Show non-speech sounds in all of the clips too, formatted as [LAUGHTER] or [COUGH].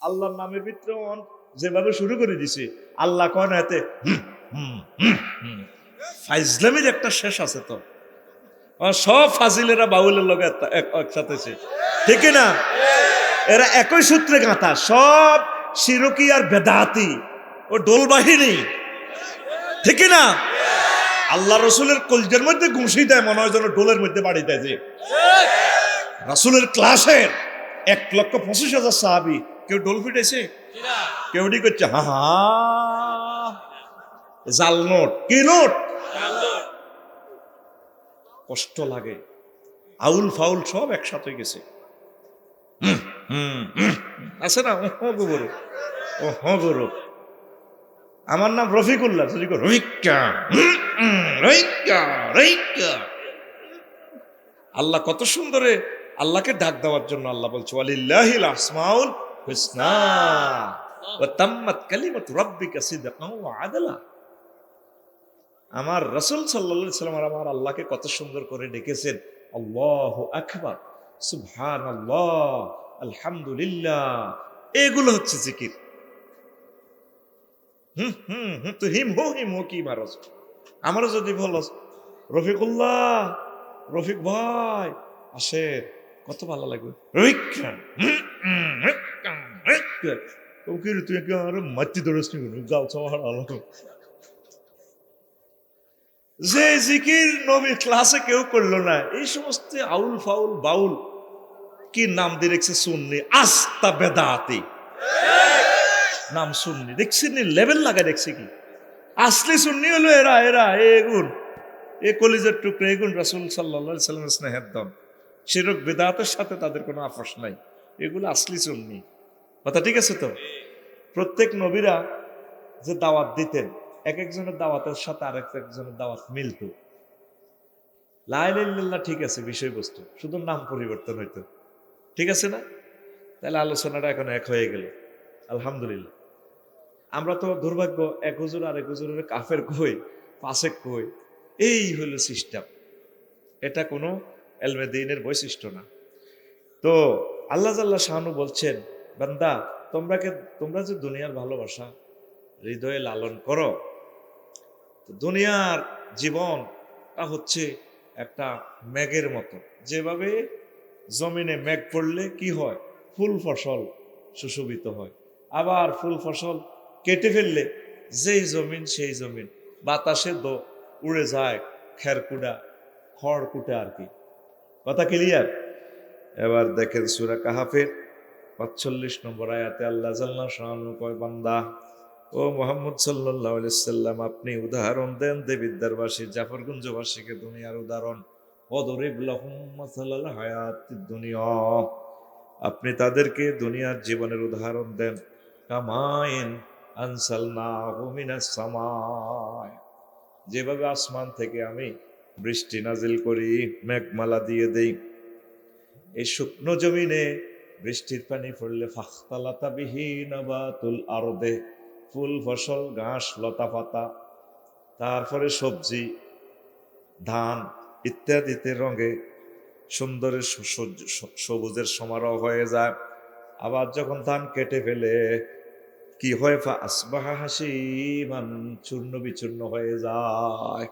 আল্লাহর নামের ভিতরে যেভাবে শুরু করে দিছে আল্লাহ কয় না এতে। ফাইজলামির একটা শেষ আছে তো। সব ফাজিলেরা বাউলের এক- একসাথে। ঠিক না? এরা একই সূত্রে গাঁথা সব শিরকি আর বেদাতি। ও ডোল বাহিনী। ঠিক না? আল্লাহ রসুলের কলজের মধ্যে ঘুষি দেয় মনে হয় যেন ডোলের মধ্যে বাড়ি দেয় যে। রাসুলের ক্লাসের এক লক্ষ পঁচিশ হাজার সাহাবি কেউ ডোল ফিটেছে? কেউ করছে হা হা জাল নোট। কি নোট? কষ্ট লাগে। আউল ফাউল সব একসাথে গেছে। আছে না? ও হো গরু। ও হো গরু। আমার নাম রফিকুল্লাহ। যদি কো, রফিকা হুম, হুম, রফিকা, রফিকা। আল্লাহ কত সুন্দরে আল্লাহকে ডাক দেওয়ার জন্য আল্লাহ বলছে ওয়ালিল্লাহিল আসমাউল হুসনা ওয়া তাম্মাত কালিমাতু রাব্বিকা আদলা আমার রাসূল সাল্লাল্লাহু আলাইহি সাল্লাম আমার আল্লাহকে কত সুন্দর করে ডেকেছেন। আল্লাহু আকবার। সুবহানাল্লাহ, আলহামদুলিল্লাহ। এগুলো হচ্ছে জিকির। হুম হুম হুম, তো হিম, হো হিম, হো, কি মারস আমারও যদি বলো রফিকুল্লাহ, রফিক ভাই আসে কত ভালো লাগবে? রফিক হুম, হুম, হুম, হুম। ও কি তুই আর মাতি ধরেছ নি গাল চাওয়ার আলো। যে জিকির নবী ক্লাসে কেউ করল না এই সমস্ত আউল ফাউল বাউল কি নাম দিয়ে রেখেছে সুন্নি? আস্তা বেদাতি। নাম সুন্নি। দেখছি নি? লেভেল লাগা দেখছি কি? আসলে সুন্নি হলো এরা এরা এগুন। এ কলিজের টুকরে এগুন রাসুল সাল্লাহ সাল্লামের স্নেহের দম সেরক বেদাতের সাথে তাদের কোনো আপোষ নাই। এগুলো আসলি সুন্নি। কথা ঠিক আছে তো? প্রত্যেক নবীরা যে দাওয়াত দিতেন, এক একজনের দাওয়াতের সাথে আরেক একজনের দাওয়াত মিলত। লাইল্লাহ ঠিক আছে, বিষয়বস্তু। শুধু নাম পরিবর্তন হইতো। ঠিক আছে না? তাহলে আলোচনাটা এখন এক হয়ে গেল। আলহামদুলিল্লাহ। আমরা তো দুর্ভাগ্য, এক হুজুর আর এক হুজুরের কাফের কই পাশে কই? এই হলো সিস্টেম এটা কোনো এলমেদিনের বৈশিষ্ট্য না। তো আল্লাহ জাল্লাহ শাহানু বলছেন, বান্দা তোমরাকে তোমরা যে দুনিয়ার ভালোবাসা হৃদয়ে লালন করো, তো দুনিয়ার জীবনটা হচ্ছে একটা মেঘের মতো। যেভাবে জমিনে মেঘ পড়লে কি হয়? ফুল ফসল সুশোভিত হয়। আবার ফুল ফসল কেটে ফেললে যেই জমিন সেই জমিন। বাতাসে দো উড়ে যায় খেরকুটা খড়কুটা আর কি। কথা ক্লিয়ার এবার দেখেন সুরা কাহাফের পাঁচচল্লিশ নম্বর আয়াতে আল্লাহ বান্দা, ও মোহাম্মদ সাল্লাম, আপনি উদাহরণ দেন দেবিদ্যারবাসী জাফরগঞ্জবাসীকে দুনিয়ার উদাহরণ। দুনিয়া। আপনি তাদেরকে দুনিয়ার জীবনের উদাহরণ দেন। মিনাস সামায় যেভাবে আসমান থেকে আমি বৃষ্টি নাজিল করি, মেঘমালা দিয়ে দেই। এই শুকনো জমিনে বৃষ্টির পানি পড়লে ফাখতালাতা বিহীন তুল আরদে, ফুল, ফসল, ঘাস, লতা পাতা, তারপরে সবজি, ধান ইত্যাদিতে রঙে সুন্দরের সবুজের সমারোহ হয়ে যায়। আবার যখন ধান কেটে ফেলে, কি হয়? আসবাহা হাসি, মান চূর্ণ বিচূর্ণ হয়ে যায়।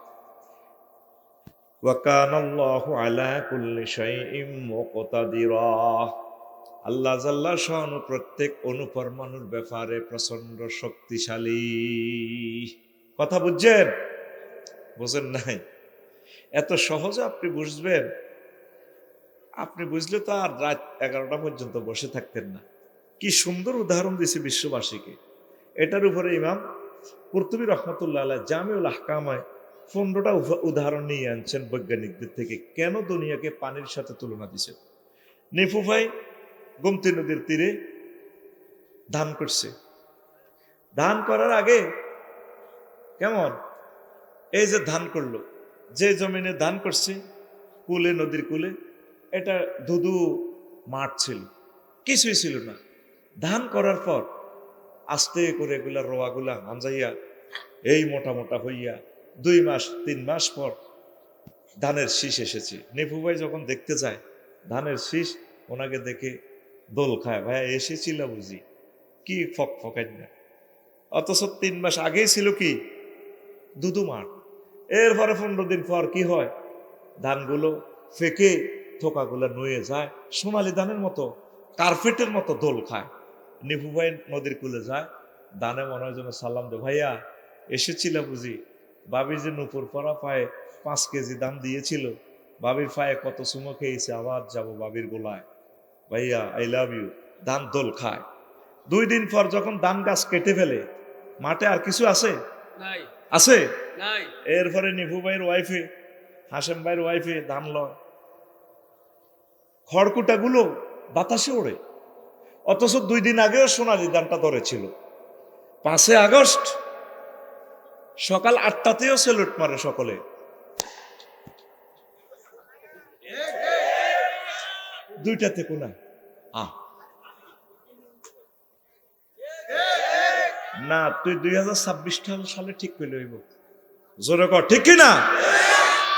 ওয়াকান আল্লাহু আলা কুল্লি শাইইম মুকতাদিরা। আল্লাহ জাল্লা শানু প্রত্যেক অনুপরমাণুর ব্যাপারে প্রচণ্ড শক্তিশালী। কথা বুঝছেন? বুঝেন নাই? এত সহজে আপনি বুঝবেন? আপনি বুঝলে তো আর রাত এগারোটা পর্যন্ত বসে থাকতেন না। কি সুন্দর উদাহরণ দিয়েছে বিশ্ববাসীকে। এটার উপরে ইমাম কর্তুবী রহমতুল্লাহ জামিউল আহকামায় পনেরোটা উদাহরণ নিয়ে আনছেন বৈজ্ঞানিকদের থেকে। কেন দুনিয়াকে পানির সাথে তুলনা দিছেন নিফু ভাই গোমতী নদীর তীরে ধান করছে। ধান করার আগে কেমন? এই যে ধান করল, যে জমিনে ধান করছে, কুলে, নদীর কুলে, এটা ধুধু মাঠ ছিল। কিছুই ছিল না। ধান করার পর আস্তে করে এগুলা রোয়াগুলা হাঞ্জাইয়া এই মোটা মোটা হইয়া দুই মাস, তিন মাস পর ধানের শীষ এসেছে। নেপু ভাই যখন দেখতে যায়, ধানের শীষ, ওনাকে দেখে দোল খায় ভাই এসেছিল বুঝি। কি ফক ফকাই না? অথচ তিন মাস আগেই ছিল কি? দুদু মাঠ এরপরে পনেরো দিন পর কি হয়? ধানগুলো ফেকে থোকাগুলো নুয়ে যায়, সোনালি ধানের মতো, কার্পেটের মতো দোল খায়। নিপু ভাই নদীর কুলে যায় দানে মনে হয় যেন সালাম দে ভাইয়া, এসেছিল বুঝি। বাবি যে নুপুর পরা পায়ে পাঁচ কেজি দাম দিয়েছিল বাবির পায়ে কত সুমো খেয়েছে আবার যাব বাবির গোলায়। ভাইয়া আই লাভ ইউ ধান দোল খায়। দুই দিন পর যখন ধান গাছ কেটে ফেলে মাঠে আর কিছু আছে? আছে? এরপরে নিভু ভাইয়ের ওয়াইফে হাসেম ভাইয়ের ওয়াইফে ধান লয়। খড়কুটাগুলো বাতাসে ওড়ে। অথচ দুই দিন আগেও সোনালি ধানটা ধরেছিল। পাঁচে আগস্ট সকাল আটটাতেও সেলুট মারে সকলে। দুইটাতে কোনা। আহ না, তুই দুই হাজার ছাব্বিশ সালে ঠিক পেলে হইব। জোরে কর, ঠিক কিনা?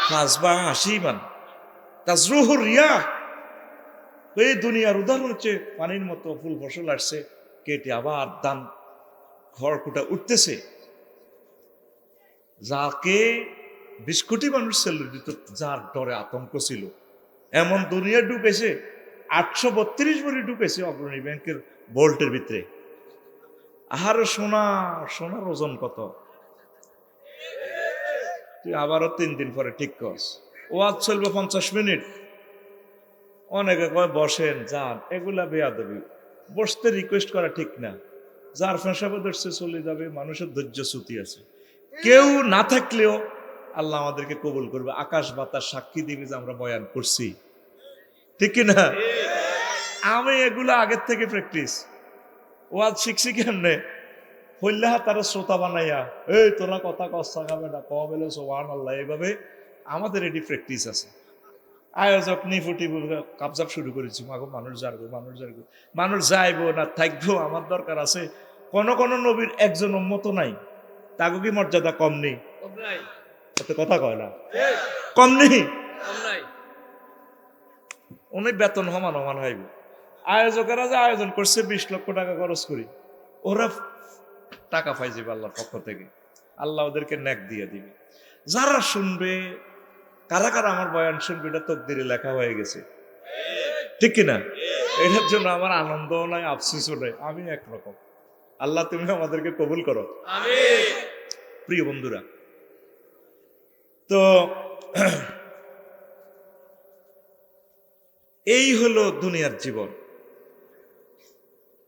কাজবা হাসিমান তাজরুহ রিয়া। এই দুনিয়ার উদাহরণ হচ্ছে পানির মতো ফুল ফসল আসছে, কেটে আবার দান খড়কুটা উঠতেছে। যাকে বিশ কোটি মানুষ ছিল যার ডরে আতঙ্ক ছিল। এমন দুনিয়া ঢুকেছে, আটশো বত্রিশ ভরি ঢুকেছে অগ্রণী ব্যাংকের বোল্টের ভিতরে। আহার সোনা, সোনার ওজন কত? তুই আবারও তিন দিন পরে ঠিক করস। ও আজ চলবে পঞ্চাশ মিনিট। অনেকে কয়, বসেন, যান। এগুলা বেয়াদবি। বসতে রিকোয়েস্ট করা ঠিক না। যার ফেঁসাবে ধরছে, চলে যাবে। মানুষের ধৈর্য শ্রুতি আছে। কেউ না থাকলেও আল্লাহ আমাদেরকে কবুল করবে। আকাশ বাতাস সাক্ষী দিবে যে আমরা বয়ান করছি। ঠিক না আমি এগুলো আগের থেকে প্র্যাকটিস ওয়াজ শিখছি কেমনে? হইল্লাহা তারা শ্রোতা বানাইয়া, এই, তোরা কথা কস্তা খাবে না এলো সোহান আল্লাহ এইভাবে আমাদের এটি প্র্যাকটিস আছে। আয়োজক নিফুটি কাবজাব শুরু করেছি। মাগো, মানুষ যারগো মানুষ যারগো মানুষ যাইবো না, থাকব, আমার দরকার আছে। কোন কোন নবীর একজন উম্মত নাই। তাকে কি মর্যাদা কম নেই? কথা কয় না। কম নেই? উনি বেতন সমান সমান হইব। আয়োজকেরা যে আয়োজন করছে বিশ লক্ষ টাকা খরচ করি ওরা টাকা পাই যাবে আল্লাহর পক্ষ থেকে। আল্লাহ ওদেরকে ন্যাক দিয়ে দিবে। যারা শুনবে কারা কারা আমার বয়ান শুনবে এটা তকদিরে লেখা হয়ে গেছে। ঠিক কিনা? এটার জন্য আমার আনন্দও নাই আফসোসও নাই আমি একরকম। আল্লাহ তুমি আমাদেরকে কবুল করো। প্রিয় বন্ধুরা তো [CLEARS THROAT] এই হলো দুনিয়ার জীবন।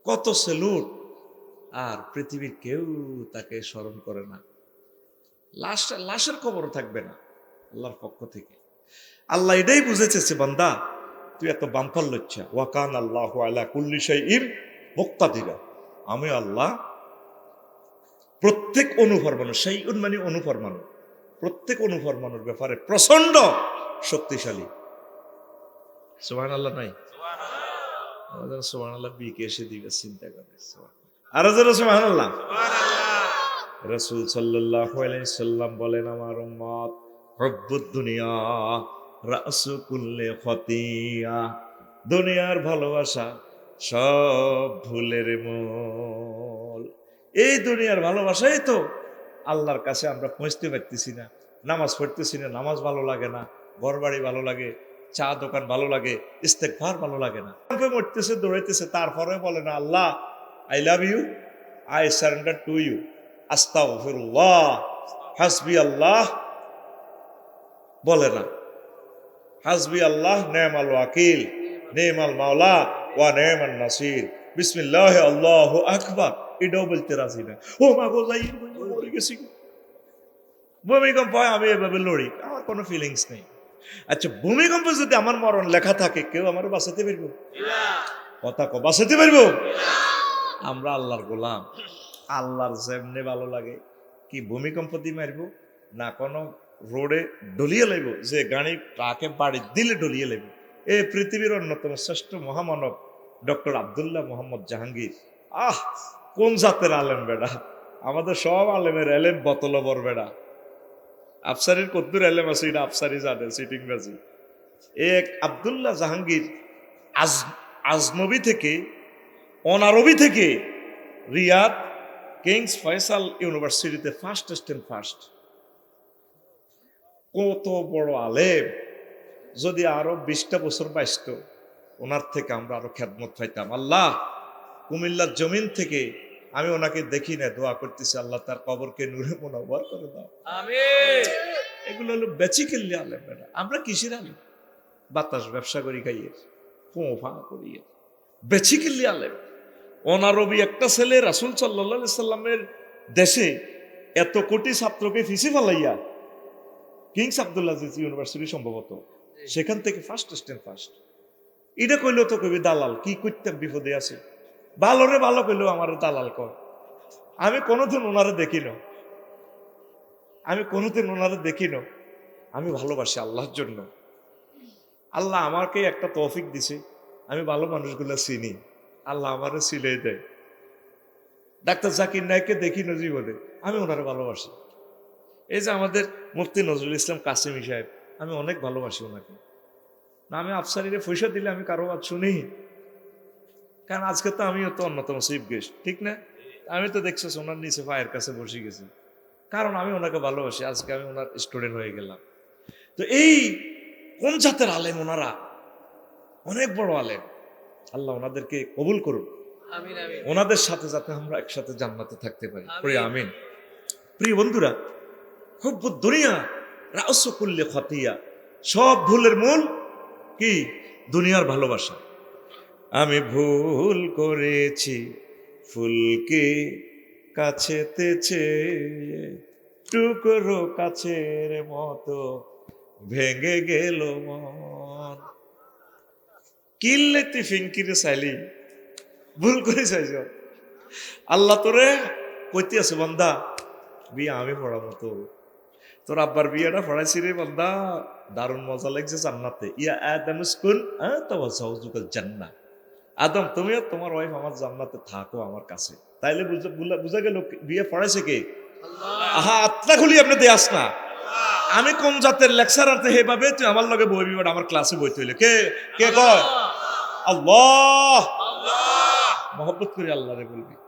কত সেলুট আর পৃথিবীর কেউ তাকে স্মরণ করে না। লাশ লাশের খবর থাকবে না আল্লাহর পক্ষ থেকে। আল্লাহ এটাই বুঝেছে বান্দা তুই এত বাম্পার লচ্ছা ওয়াকান আল্লাহ আলা কুল্লি ইম মুক্তাদিরা আমি আল্লাহ প্রত্যেক অনুফরমানু সেই মানে অনুফরমানু। প্রত্যেক অনুফরমানুর ব্যাপারে প্রচণ্ড শক্তিশালী। সুবহান আল্লাহ নাই? আমাদের আল্লাহ বিকে এসে দিবে চিন্তা করে আরও আল্লাহ রসুল সাল্লাল্লাহু আলাইহি সাল্লাম বলেন আমার উম্মত রব্বুদ দুনিয়া রাসু কুল্লে খতিয়া দুনিয়ার ভালোবাসা সব ভুলের মূল। এই দুনিয়ার ভালোবাসাই তো আল্লাহর কাছে আমরা পৌঁছতে পারতেছি না। নামাজ পড়তেছি না, নামাজ ভালো লাগে না ঘর বাড়ি ভালো লাগে, চা দোকান ভালো লাগে ইস্তেকভার ভালো লাগে না। মরতেছে, দৌড়াইতেছে তারপরে বলে না, আল্লাহ I love you I surrender to you আস্তাগফিরুল্লাহ হাসবি আল্লাহ বলে না। হাসবি আল্লাহ নেমাল ওয়াকিল, নেমাল মাওলা ওয়া নেমান নাসির। বিসমিল্লাহ আল্লাহু আকবার। এটাও বলতে রাজি না ও মা ভূমিকম্প আমি আমার ফিলিংস নেই। আচ্ছা ভূমিকম্প যদি আমার মরণ লেখা থাকে, কেউ আমার বাঁচাতে পারব? কথা ক বাঁচাতে পারব? আমরা আল্লাহর গোলাম। আল্লাহর যেমনি ভালো লাগে, কি ভূমিকম্প দিয়ে মারবো? না কোনো রোডে ডলিয়ে লাইব, যে গাড়ি ট্রাকে বাড়ি দিলে ডলিয়ে লাইব। এই পৃথিবীর অন্যতম শ্রেষ্ঠ মহামানব, ডক্টর আবদুল্লাহ মোহাম্মদ জাহাঙ্গীর। আহ, কোন জাতের আলেম বেড়া আমাদের সব আলেমের এলেম বতলবর বেড়া আফসারির কদ্দুর এলেম আছে, এটা আফসারি জানে সিটিং বাজি। এক আবদুল্লাহ জাহাঙ্গীর আজ আজনবী থেকে, অনারবি থেকে রিয়াদ কিংস ফয়সাল ইউনিভার্সিটিতে ফার্স্ট অ্যান্ড ফার্স্ট কত বড় আলেম! যদি আরও বিশটা বছর বাইসত ওনার থেকে আমরা আরও খ্যাতমত পাইতাম। আল্লাহ কুমিল্লার জমিন থেকে আমি ওনাকে দেখি না দোয়া করতেছি আল্লাহ তার কবরকে নূরে মোনাবার করে দাও। এগুলো হলো বেচিকেলি আলেম আমরা কিসের আলেম? বাতাস ব্যবসা করি খাইয়ে ফোঁ ফা করিয়ে বেচিকেলি আলেম। অনারবি একটা ছেলে রাসুল সাল্লা সাল্লামের দেশে এত কোটি ছাত্রকে ফিসি ফেলাইয়া কিংস আবদুল্লাজিজ ইউনিভার্সিটি সম্ভবত সেখান থেকে ফার্স্ট স্ট্যান্ড ফার্স্ট এটা কইলেও তো কবি দালাল, কি করতাম বিপদে আছে? ভালোরে ভালো কইলেও আমার দালাল কর। আমি কোনোদিন ওনারে দেখি না আমি কোনোদিন ওনারে দেখি না আমি ভালোবাসি আল্লাহর জন্য। আল্লাহ আমাকে একটা তৌফিক দিছে, আমি ভালো মানুষগুলো চিনি। আল্লাহ আমারে সিলে দেয়। ডাক্তার জাকির নায়ককে দেখি না জীবনে, আমি ওনারে ভালোবাসি। এই যে আমাদের মুফতি নজরুল ইসলাম কাসিমি সাহেব আমি অনেক ভালোবাসি ওনাকে। না আমি আফসারিরে পয়সা দিলে আমি কারও বাদ শুনি। কারণ আজকে তো আমিও তো অন্যতম চিফ গেস্ট ঠিক না? আমি তো দেখছ ওনার নিচে পায়ের কাছে বসে গেছি। কারণ আমি ওনাকে ভালোবাসি আজকে আমি ওনার স্টুডেন্ট হয়ে গেলাম। তো এই কোন জাতের আলেম ওনারা? অনেক বড় আলেম। আল্লাহ ওনাদেরকে কবুল করুন ওনাদের সাথে যাতে আমরা একসাথে জান্নাতে থাকতে পারি। প্রিয় আমিন। প্রিয় বন্ধুরা খুব দুনিয়া রাউস করলে খতিয়া। সব ভুলের মূল কি? দুনিয়ার ভালোবাসা। আমি ভুল করেছি, ফুলকে কাছে তেছে টুকরো কাছের মতো ভেঙে গেল মন। কিল্লে তুই ফিঙ্কিরে চাইলি ভুল করে চাইছ আল্লাহ তোরে কইতে আছে, বান্দা, বিয়ে আমি পড়াবো তো তোর আব্বার বিয়েটা পড়াইছি রে বান্দা। দারুণ মজা লাগছে জান্নাতে। ইয়া আদম স্কুল হ্যাঁ তো জান্না আদম তুমিও তোমার ওয়াইফ আমার জান্নাতে থাকো আমার কাছে। তাইলে বুঝা গেল বিয়ে পড়াইছে কে? আহা আত্মা খুলি আপনি দেয়াস না। আমি কোন জাতের লেকচারার হেভাবে তুই আমার লগে বইবি বাট আমার ক্লাসে বই তুইলে কে? কে কয়? আল্লাহ। আল্লাহ। মহব্বত করে আল্লাহরে বলবি।